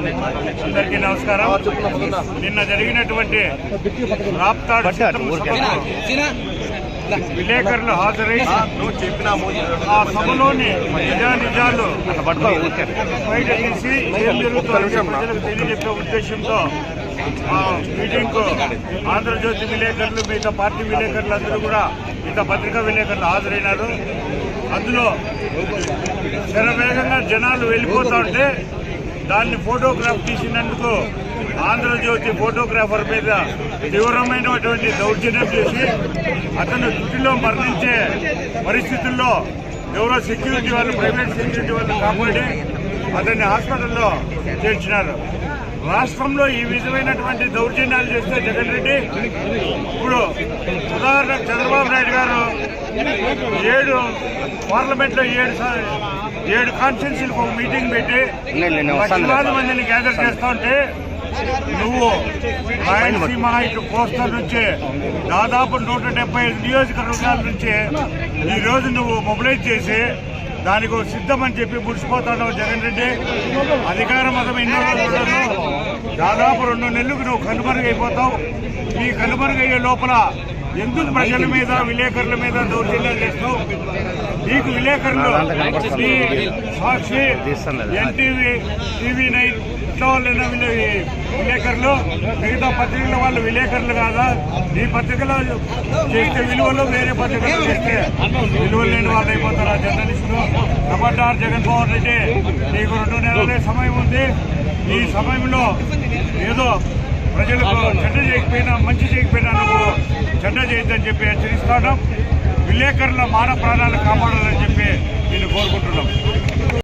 అందరికీ నమస్కారం. నిన్న జరిగినటువంటి రాప్తాడ్ విలేకరులు హాజరై ఆ సభలోని నిజా నిజాలు బయట తీసి ఏం జరుగుతుందో ప్రజలకు తెలియజెప్పే ఉద్దేశంతో ఆ మీటింగ్కు ఆంధ్రజ్యోతి విలేకరులు మిగతా పార్టీ విలేకరులు అందరూ కూడా మిగతా పత్రికా విలేకరులు హాజరైనారు. అందులో శరవేగంగా జనాలు వెళ్ళిపోతా ఉంటే దాన్ని ఫోటోగ్రాఫ్ తీసినందుకు ఆంధ్రజ్యోతి ఫోటోగ్రాఫర్ మీద తీవ్రమైనటువంటి దౌర్జన్యం చేసి అతను దృష్టిలో మరణించే పరిస్థితుల్లో ఎవరో సెక్యూరిటీ వాళ్ళు ప్రైవేట్ సెక్యూరిటీ వాళ్ళు కాపాడి అతన్ని హాస్పిటల్లో చేర్చినారు. రాష్ట్రంలో ఈ విధమైనటువంటి దౌర్జన్యాలు చేస్తే జగన్ రెడ్డి ఇప్పుడు ఉదాహరణ చంద్రబాబు నాయుడు గారు ఏడు పార్లమెంట్లో ఏడు సా- ఏడు కాన్స్టిట్యూన్సీలకు ఒక మీటింగ్ పెట్టి లక్షలాది మందిని గ్యాదర్ చేస్తా ఉంటే నువ్వు రాయలసీమ ఇటు కోస్టల్ నుంచి దాదాపు నూట డెబ్బై ఐదు నియోజకవర్గాల నుంచి ఈ రోజు నువ్వు మొబిలైజ్ చేసి దానికి ఒక సిద్ధమని చెప్పి ముడిసిపోతాడు జగన్ రెడ్డి. అధికార మతం ఎన్నో రోజులను దాదాపు రెండు నెలలకు నువ్వు కనుమరుగైపోతావు. ఈ కనుమరుగయ్యే లోపల ఎందుకు ప్రజల మీద విలేకరుల మీద దౌర్జన్యాలు చేస్తావు నీకు విలేకరులు సాక్షి ఎన్టీవీ టీవీ నైన్ ఇట్లా వాళ్ళైనా విలే- విలేకరులు మిగతా పత్రికల వాళ్ళు విలేకరులు కాదా? నీ పత్రికలో చేస్తే విలువలు వేరే పత్రికలు చేస్తే విలువలు లేని వాళ్ళు అయిపోతారు ఆ జర్నలిస్టులు. ఖబర్దార్ జగన్మోహన్ రెడ్డి నీకు రెండు నెలలే సమయం ఉంది. ఈ సమయంలో ఏదో ప్రజలకు చెడ్డ చేయకపోయినా మంచి చేయకపోయినా నువ్వు చేయొద్దని చెప్పి హెచ్చరిస్తున్నాం విలేకరుల మాన ప్రాణాలు కాపాడాలని చెప్పి నేను కోరుకుంటున్నాం